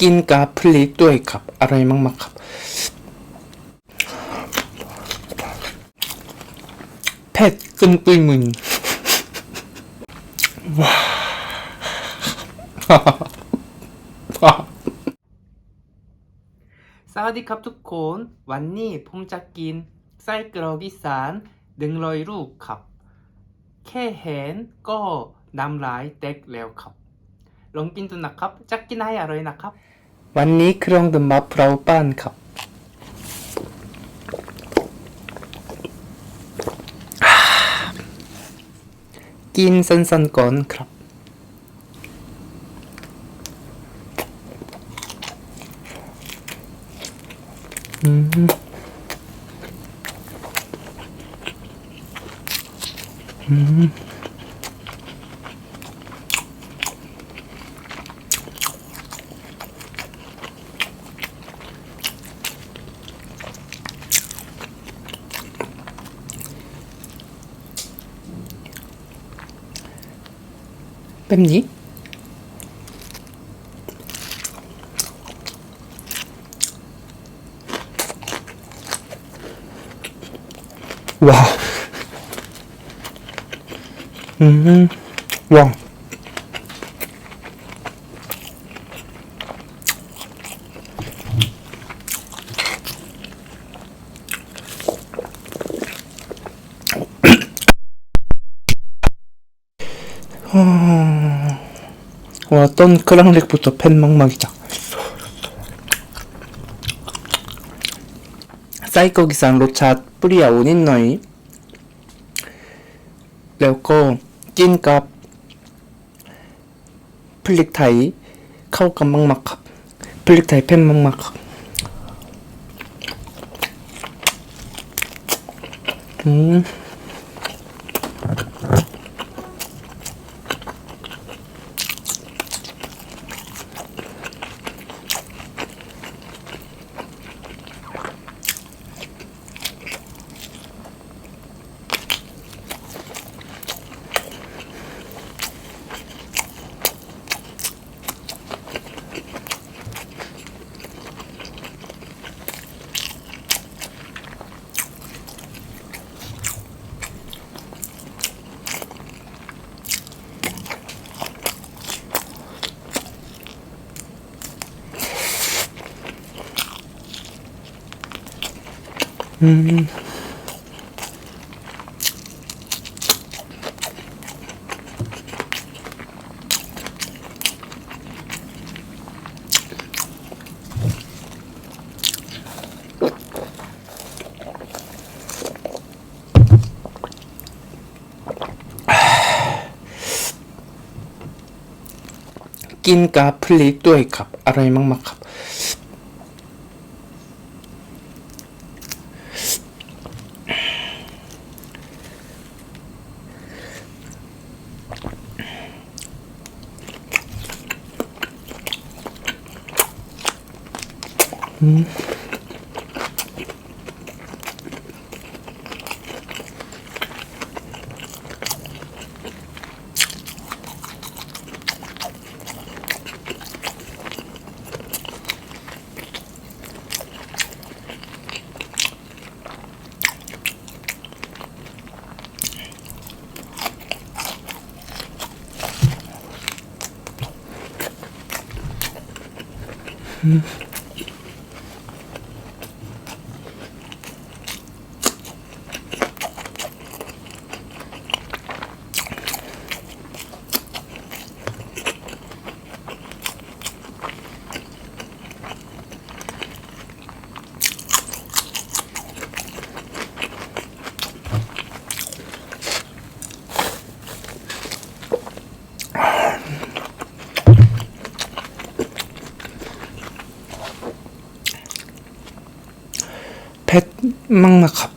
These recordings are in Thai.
กินกับพลิกด้วยครับอร่อยมากๆครับ เผ็ดจนตุยมึนว้าสวัสดีครับทุกคน วันนี้ผมจะกินไส้กรอกอีสานหนึ่งรอยลูกครับ แค่เห็นก็น้ำลายแตกแล้วครับ 런긴둔 낙합, 짝긴 하이 아로이 낙합. 완니 크롱든 마 브라우 빤 갑. 낀 센산건 크랍. 맵니? 와. 음, 와. 와, 떤 크랑렉부터 팬망막이다. 사이코 기상 로차 뿌리야 오닌너이. 레오코 찐값 플릭타이 카오카 막막합 플릭타이 팬막막합 음. กินกับพริกด้วยครับอร่อยมากๆครับ Mm-hmm. เผ็ดมากนะครับ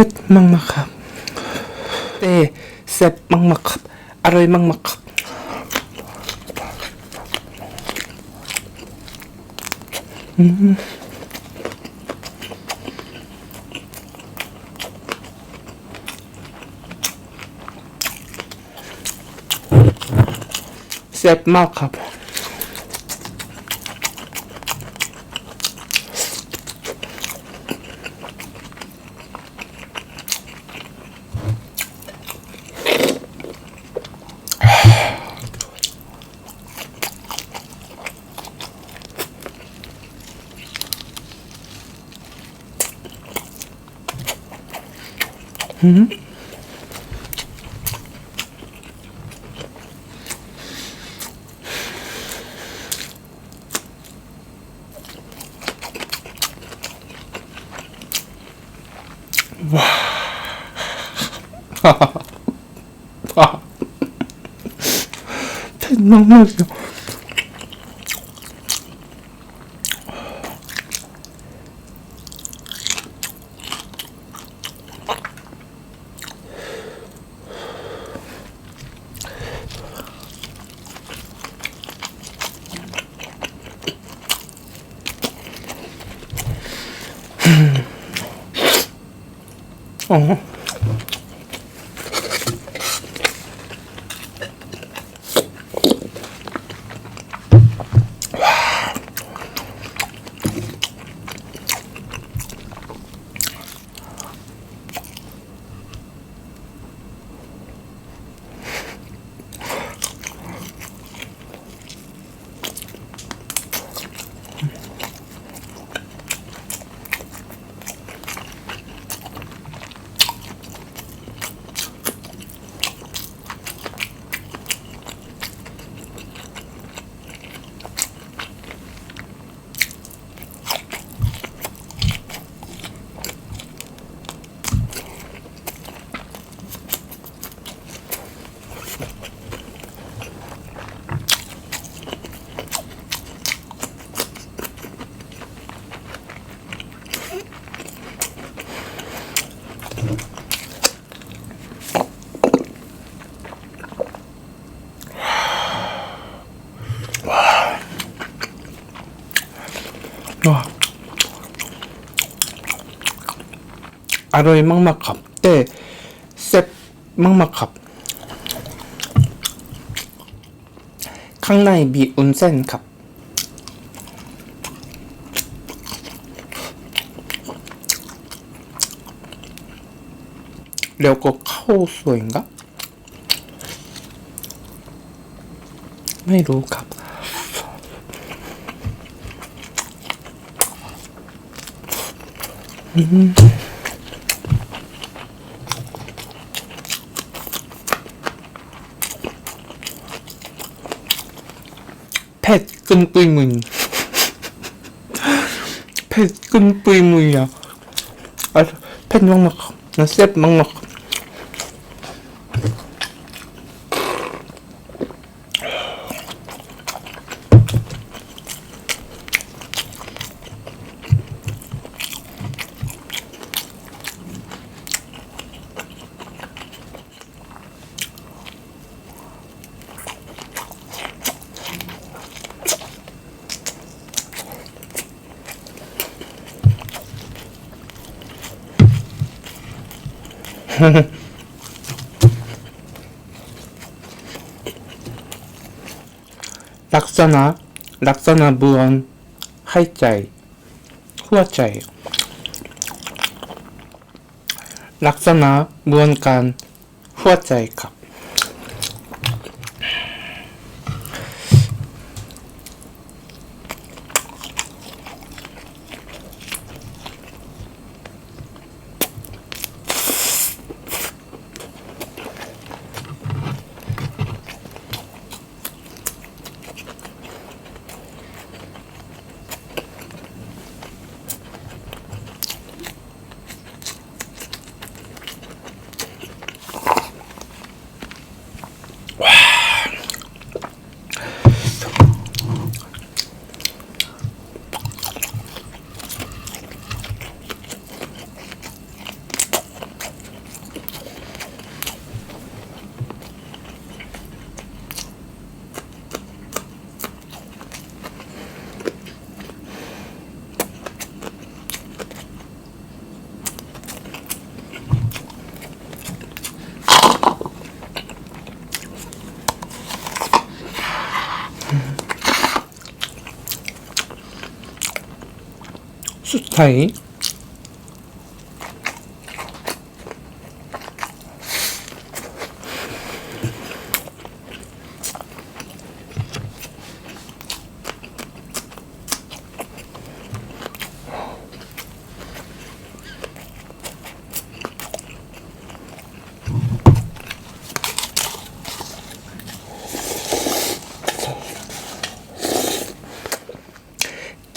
ผ็ดมังมักครับเต้เซ็บมังมักครับอร่อยมังมักครับเซ็บมากครับ 음? 와. 와. 대놈이야. Uh-huh. อร่อยมากๆครับแต่เซ็บมากๆครับ ข้างในมีอุนเส้นครับ 레오코 카오소인가? 메이로 갑. 음. 펫 끈뿌이무인. 펫 끈뿌이무이야. 아, 펫 막막 셉 막막 ลักษณะ ลักษณะบุญให้ใจ หัวใจ ลักษณะบุญการหัวใจครับ ไข่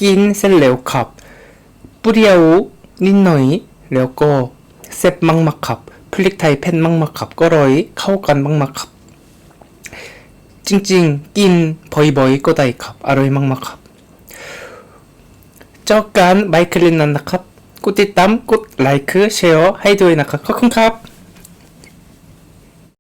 กินเส้นเหลวขับ เปรี้ยวนิดหน่อย แล้วก็เซ็บมากๆครับพริกไทยเพ็ดมากๆครับก็ร้อยเข้ากันมากๆครับ จริงๆ กินบ่อยๆก็ได้ครับ อร่อยมังมักครับ เจอกันไบคลินนั้นนะครับกดติดตามกดไลค์แชร์ให้ด้วยนะครับขอบคุณครับ